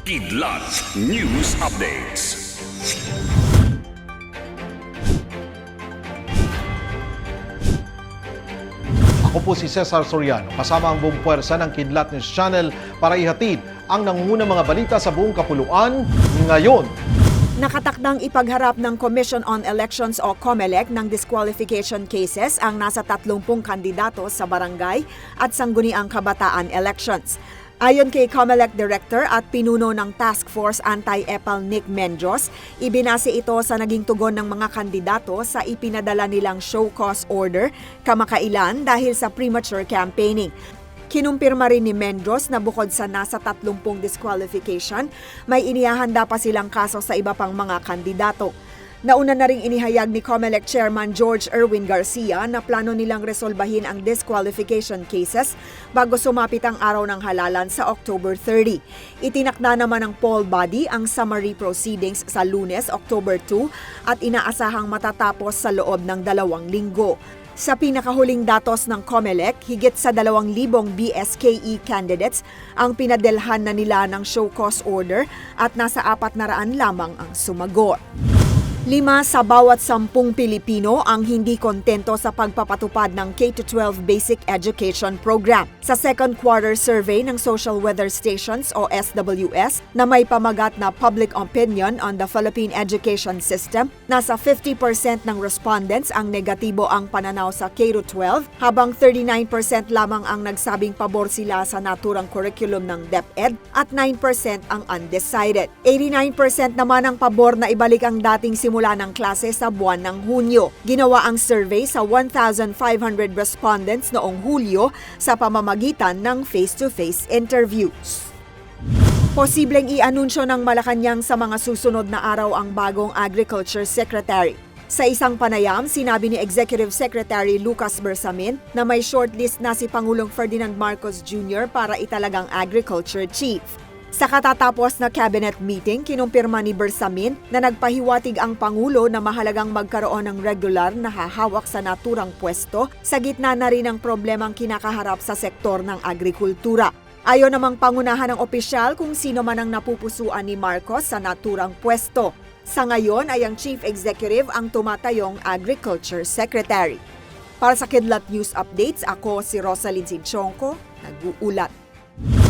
Kidlat News Updates. Ako po si Cesar Soriano, kasama ang buong puwersa ng Kidlat News Channel para ihatid ang nangungunang mga balita sa buong kapuluan ngayon. Nakatakdang ipagharap ng Commission on Elections o COMELEC ng disqualification cases ang nasa 30 kandidato sa barangay at sangguniang kabataan elections. Ayon kay COMELEC Director at pinuno ng Task Force Anti-EPAL Nick Menjos, ibinase ito sa naging tugon ng mga kandidato sa ipinadala nilang show cause order kamakailan dahil sa premature campaigning. Kinumpirma rin ni Mendros na bukod sa nasa 30 disqualification, may inihahanda pa silang kaso sa iba pang mga kandidato. Nauna na ring inihayag ni COMELEC Chairman George Erwin Garcia na plano nilang resolbahin ang disqualification cases bago sumapit ang araw ng halalan sa October 30. Itinakda naman ng poll body ang summary proceedings sa lunes, October 2 at inaasahang matatapos sa loob ng dalawang linggo. Sa pinakahuling datos ng COMELEC, higit sa 2,000 BSKE candidates ang pinadelhan na nila ng show cause order at nasa 400 lamang ang sumagot. Lima sa bawat sampung Pilipino ang hindi kontento sa pagpapatupad ng K-12 Basic Education Program. Sa second quarter survey ng Social Weather Stations o SWS na may pamagat na Public Opinion on the Philippine Education System, nasa 50% ng respondents ang negatibo ang pananaw sa K-12 habang 39% lamang ang nagsabing pabor sila sa naturang curriculum ng DepEd at 9% ang undecided. 89% naman ang pabor na ibalik ang dating simula ng klase sa buwan ng Hunyo. Ginawa ang survey sa 1,500 respondents noong Hulyo sa pamamagitan ng face-to-face interviews. Posibleng i-anunsyo ng Malacanang sa mga susunod na araw ang bagong Agriculture Secretary. Sa isang panayam, sinabi ni Executive Secretary Lucas Bersamin na may shortlist na si Pangulong Ferdinand Marcos Jr. para italagang Agriculture Chief. Sa katatapos na cabinet meeting, kinumpirma ni Bersamin na nagpahiwatig ang Pangulo na mahalagang magkaroon ng regular na hahawak sa naturang pwesto sa gitna na rin ng problemang kinakaharap sa sektor ng agrikultura. Ayon namang pangunahan ng opisyal kung sino man ang napupusuan ni Marcos sa naturang pwesto. Sa ngayon ay ang Chief Executive ang tumatayong Agriculture Secretary. Para sa Kidlat News Updates, ako si Rosalyn Sinchonko, nag-uulat.